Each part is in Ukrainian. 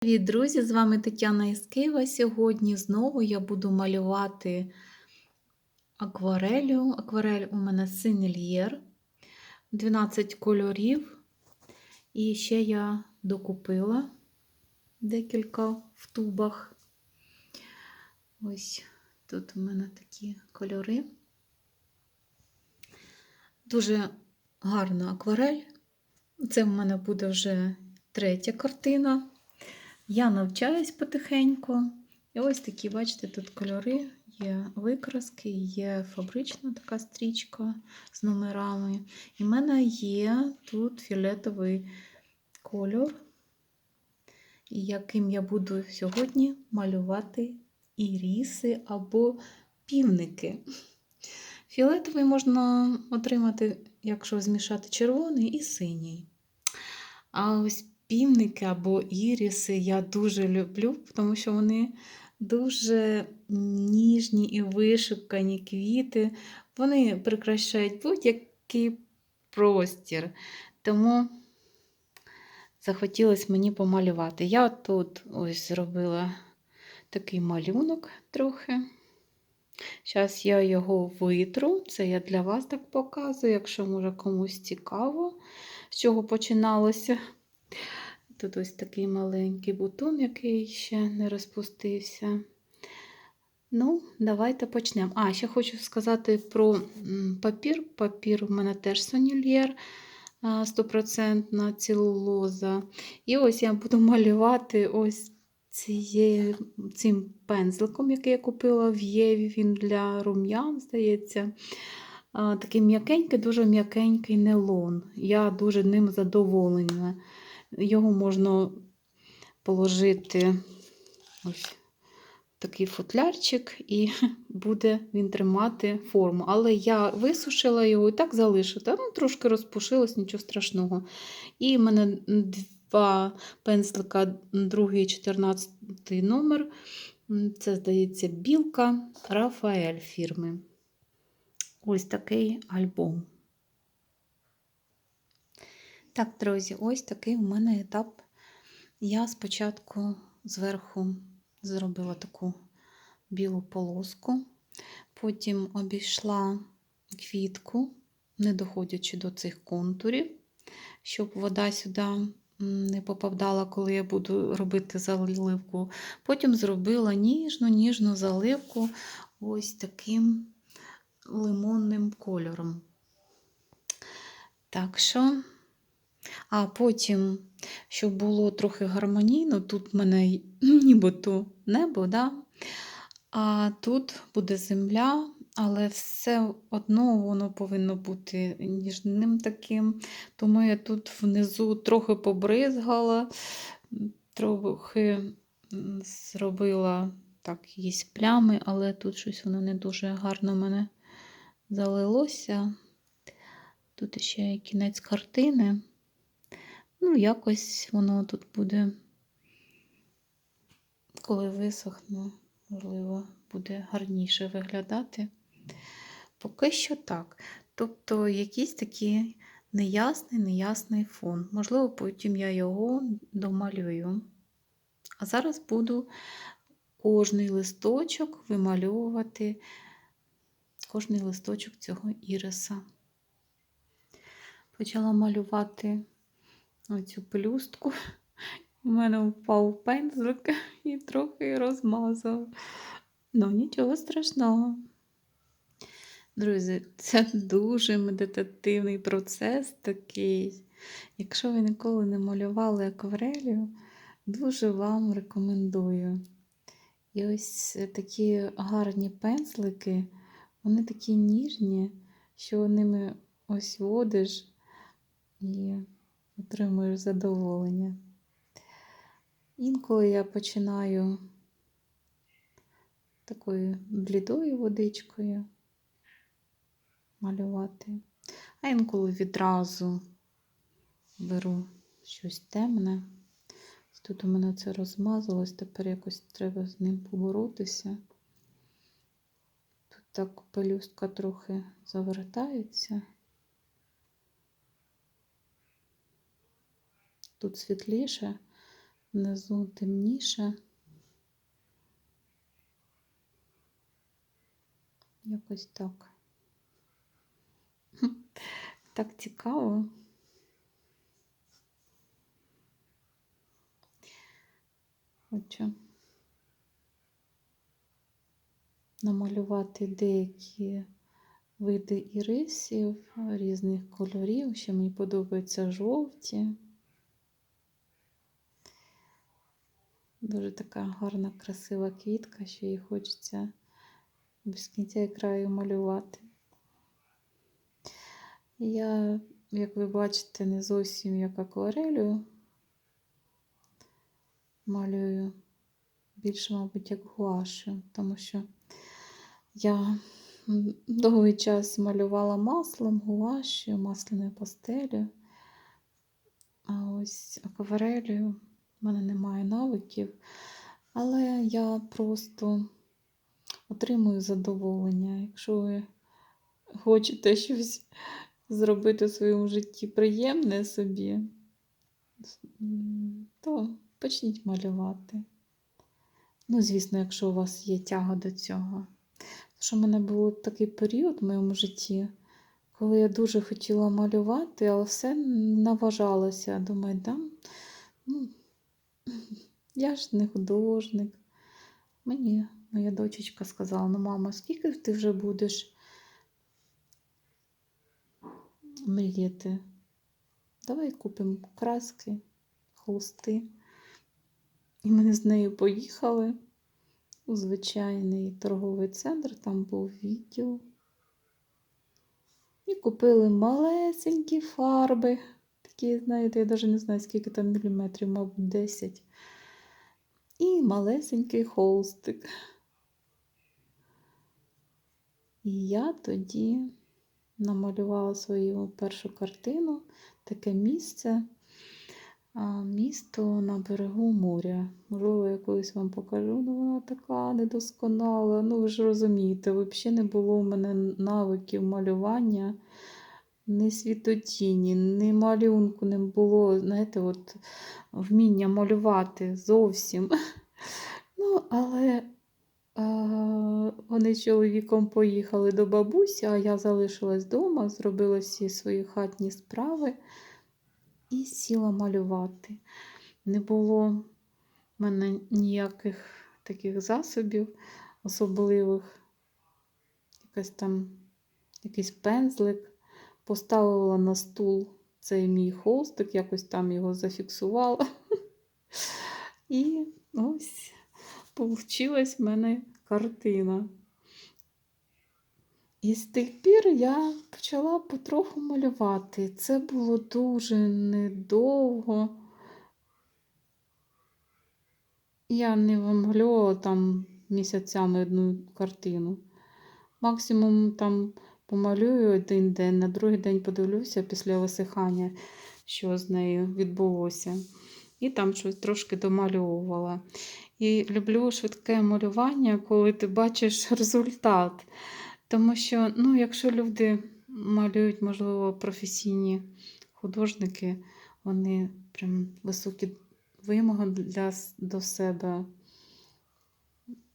Привіт, друзі! З вами Тетяна із Києва. Сьогодні знову я буду малювати акварелю. Акварель у мене синельєр, 12 кольорів. І ще я докупила декілька в тубах. Ось тут у мене такі кольори. Дуже гарна акварель. Це в мене буде вже третя картина. Я навчаюсь потихеньку. І ось такі, бачите, тут кольори, є викраски, є фабрична така стрічка з номерами. І в мене є тут фіолетовий кольор, яким я буду сьогодні малювати іріси або півники. Фіолетовий можна отримати, якщо змішати червоний і синій. А ось півники або іріси я дуже люблю, тому що вони дуже ніжні і вишукані квіти. Вони прикрашають будь-який простір. Тому захотілося мені помалювати. Я тут ось зробила такий малюнок трохи. Зараз я його витру, це я для вас так показую, якщо може комусь цікаво, з чого починалося. Тут ось такий маленький бутон, який ще не розпустився. Ну, давайте почнемо. А, ще хочу сказати про папір. Папір у мене теж сонільєр 100% цілулоза. І ось я буду малювати ось цією, цим пензликом, який я купила в Єві. Він для рум'ян, здається. Такий м'якенький, дуже м'якенький нейлон. Я дуже ним задоволена. Його можна положити ось такий футлярчик, і буде він тримати форму. Але я висушила його і так залишила. Ну, трошки розпушилось, нічого страшного. І в мене два пензлика, другий 14 номер. Це, здається, білка Рафаель фірми. Ось такий альбом. Так, друзі, ось такий у мене етап. Я спочатку зверху зробила таку білу полоску, потім обійшла квітку, не доходячи до цих контурів, щоб вода сюди не попадала, коли я буду робити заливку. Потім зробила ніжну, ніжну заливку ось таким лимонним кольором. Так що. А потім, щоб було трохи гармонійно, тут в мене нібито небо, да? а тут буде земля, але все одно воно повинно бути ніжним таким. Тому я тут внизу трохи побризгала, трохи зробила так, є плями, але тут щось воно не дуже гарно мене залилося. Тут ще кінець картини. Ну, якось воно тут буде, коли висохне, можливо, буде гарніше виглядати. Поки що так. Тобто якийсь такий неясний, неясний фон. Можливо, потім я його домалюю. А зараз буду кожний листочок вимальовувати, кожний листочок цього іриса. Почала малювати оцю пелюстку. У мене впав пензлик і трохи розмазав. Ну, нічого страшного. Друзі, це дуже медитативний процес такий. Якщо ви ніколи не малювали акварелью, дуже вам рекомендую. І ось такі гарні пензлики, вони такі ніжні, що ними ось водиш і отримуєш задоволення. Інколи я починаю такою блідою водичкою малювати, а інколи відразу беру щось темне. Тут у мене це розмазалось, тепер якось треба з ним поборотися. Тут так пелюстка трохи завертається. Тут світліше, внизу темніше. Якось так. Так цікаво. Хочу намалювати деякі види ірисів різних кольорів. Ще мені подобаються жовті. Дуже така гарна, красива квітка, що її хочеться без кінця і краю малювати. Я, як ви бачите, не зовсім як акварелю малюю, більше, мабуть, як гуашю, тому що я довгий час малювала маслом, гуашю, масляною пастелю. А ось акварелью в мене немає навиків, але я просто отримую задоволення. Якщо ви хочете щось зробити в своєму житті приємне собі, то почніть малювати. Ну, звісно, якщо у вас є тяга до цього. Що в мене був такий період в моєму житті, коли я дуже хотіла малювати, але все не наважалася. Думаю, да, ну, я ж не художник. Мені моя дочечка сказала: ну, мама, скільки ти вже будеш мріяти? Давай купимо краски, холсти. І ми з нею поїхали у звичайний торговий центр, там був відділ. І купили малесенькі фарби. Такі, знаєте, я навіть не знаю, скільки там міліметрів, мабуть, 10. І малесенький холстик. І я тоді намалювала свою першу картину, таке місце. Місто на берегу моря. Можливо, я колись вам покажу, ну вона така недосконала. Ну, ви ж розумієте, взагалі не було в мене навиків малювання, ні світотіні, ні малюнку не було, знаєте, от вміння малювати зовсім. Ну, але а, вони з чоловіком поїхали до бабусі, а я залишилась вдома, зробила всі свої хатні справи і сіла малювати. Не було в мене ніяких таких засобів особливих. Якась там якийсь пензлик. Поставила на стул цей мій холстик, якось там його зафіксувала. І ось получилась в мене картина. І з тих пір я почала потроху малювати. Це було дуже недовго. Я не вималювала там місяцями одну картину. Максимум там помалюю один день, на другий день подивлюся після висихання, що з нею відбулося. І там щось трошки домальовувала. І люблю швидке малювання, коли ти бачиш результат. Тому що, ну, якщо люди малюють, можливо, професійні художники, вони прям високі вимоги для, до себе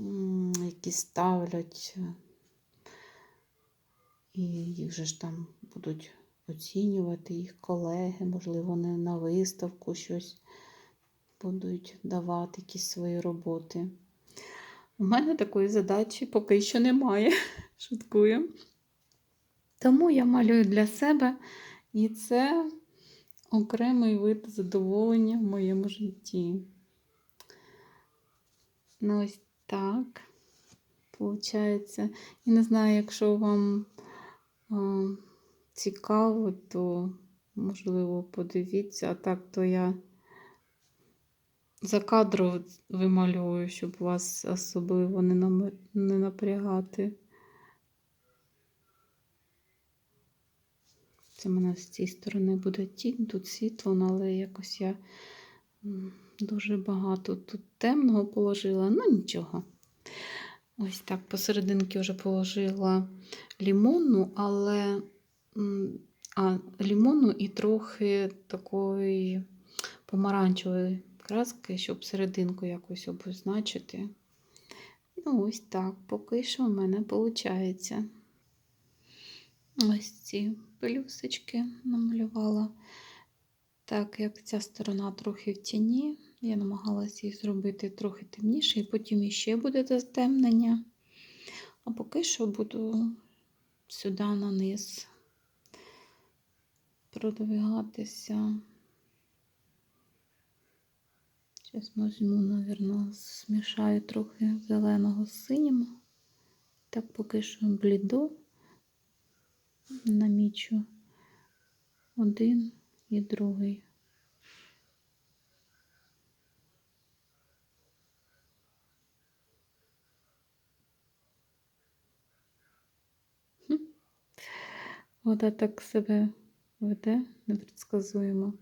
м, які ставлять, і їх же ж там будуть оцінювати їх колеги, можливо, вони на виставку щось будуть давати якісь свої роботи. У мене такої задачі поки що немає. Шуткую. Тому я малюю для себе, і це окремий вид задоволення в моєму житті. Ну, ось так. Получається. І не знаю, якщо вам цікаво, то можливо подивіться, а так то я за кадром вимальовую, щоб вас особливо не, нам... не напрягати. Це в мене з цієї сторони буде тінь, тут світло, ну, але якось я дуже багато тут темного положила, ну нічого. Ось так посерединки вже положила лімонну, але а, лімонну і трохи такої помаранчевої краски, щоб серединку якось обозначити. Ну, ось так, поки що в мене виходить. Ось ці пелюсочки намалювала. Так, як ця сторона трохи в тіні, я намагалася їх зробити трохи темніше, і потім іще буде затемнення. А поки що буду сюди на низ продвигатися. Зараз візьму, мабуть, змішаю трохи зеленого з синім. Так поки що бліду намічу один і другий. Вода так себе веде непредсказуємо.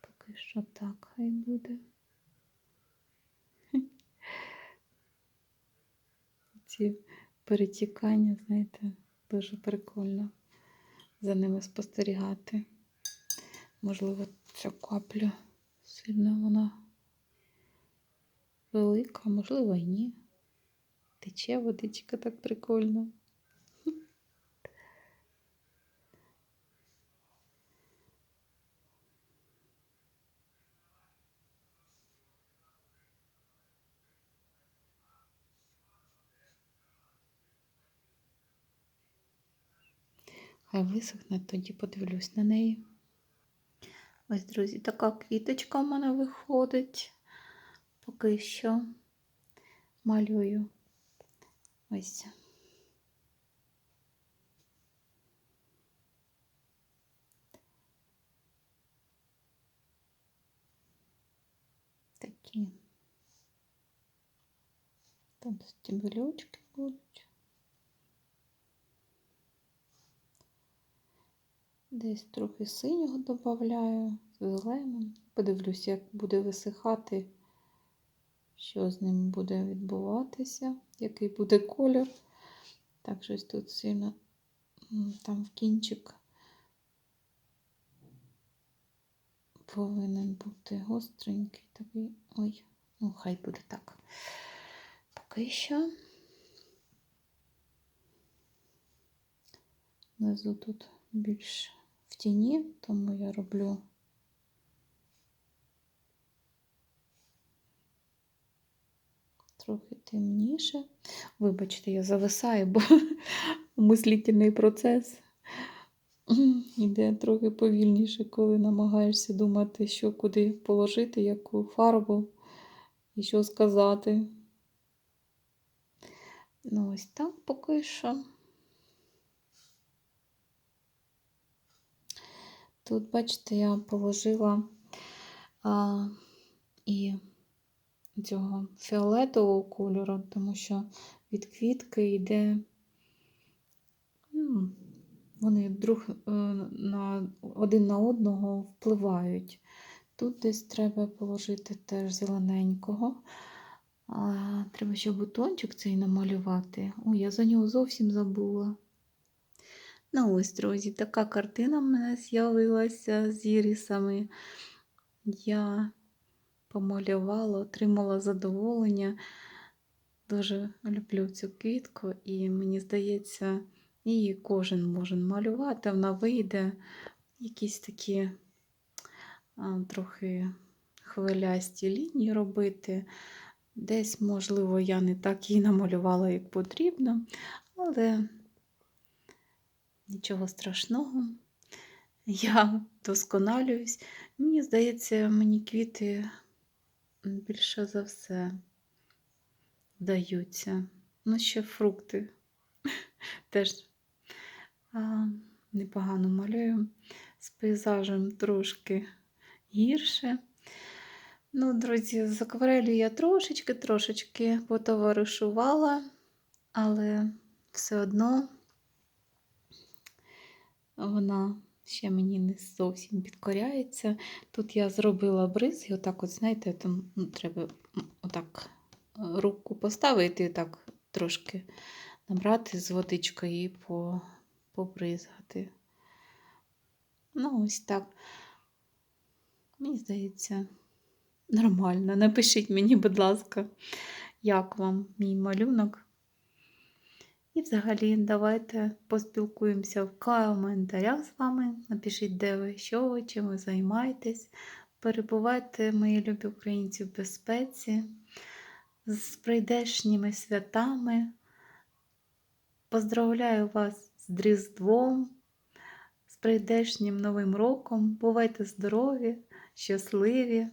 Поки що так хай буде. Ці перетікання, знаєте, дуже прикольно за ними спостерігати. Можливо, ця капля сильно вона велика, можливо, і ні. Тече водичка так прикольно. Хай висохне, тоді подивлюсь на неї. Ось, друзі, така квіточка в мене виходить. Поки що малюю. Ось. Такі. Там стебелючки будуть. Десь трохи синього додаю, зеленим. Подивлюся, як буде висихати, що з ним буде відбуватися, який буде колір. Так, щось тут сильно там в кінчик повинен бути гостренький такий. Ой, ну хай буде так. Поки що. Внизу тут більш в тіні, тому я роблю трохи темніше. Вибачте, я зависаю, бо мислительний процес йде трохи повільніше, коли намагаєшся думати, що куди положити, яку фарбу і що сказати. Ну, ось так поки що. Тут, бачите, я положила а, і цього фіолетового кольору, тому що від квітки йде, ну, вони друг е, на, один на одного впливають. Тут десь треба положити теж зелененького. А, Треба ще бутончик цей намалювати. Ой, я за нього зовсім забула. Ну ось, друзі, така картина в мене з'явилася з ірісами. Я помалювала, отримала задоволення. Дуже люблю цю квітку, і мені здається, її кожен може малювати, вона вийде якісь такі а, трохи хвилясті лінії робити. Десь, можливо, я не так її намалювала, як потрібно, але нічого страшного. Я досконалююсь. Мені здається, мені квіти більше за все вдаються. Ну, ще фрукти теж а, непогано малюю. З пейзажем трошки гірше. Ну, друзі, з акварелью я трошечки-трошечки потоваришувала, але все одно вона ще мені не зовсім підкоряється. Тут я зробила бриз, і отак, от, знаєте, там ну, треба отак руку поставити і так трошки набрати з водичкою і побризгати. Ну, ось так. Мені здається, нормально. Напишіть мені, будь ласка, як вам мій малюнок. І взагалі, давайте поспілкуємося в коментарях з вами. Напишіть, де ви, що ви, чим ви займаєтесь. Перебувайте, мої любі українці, в безпеці, з прийдешніми святами. Поздравляю вас з Різдвом, з прийдешнім Новим роком. Бувайте здорові, щасливі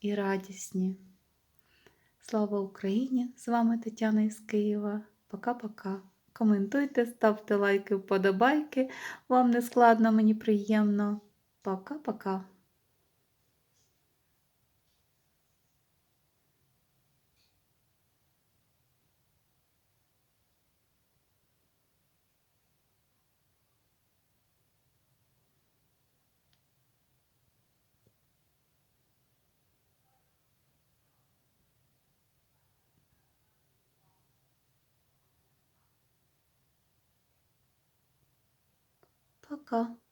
і радісні. Слава Україні! З вами Тетяна із Києва. Пока-пока. Коментуйте, ставте лайки, вподобайки. Вам не складно, мені приємно. Пока-пока. wszystko.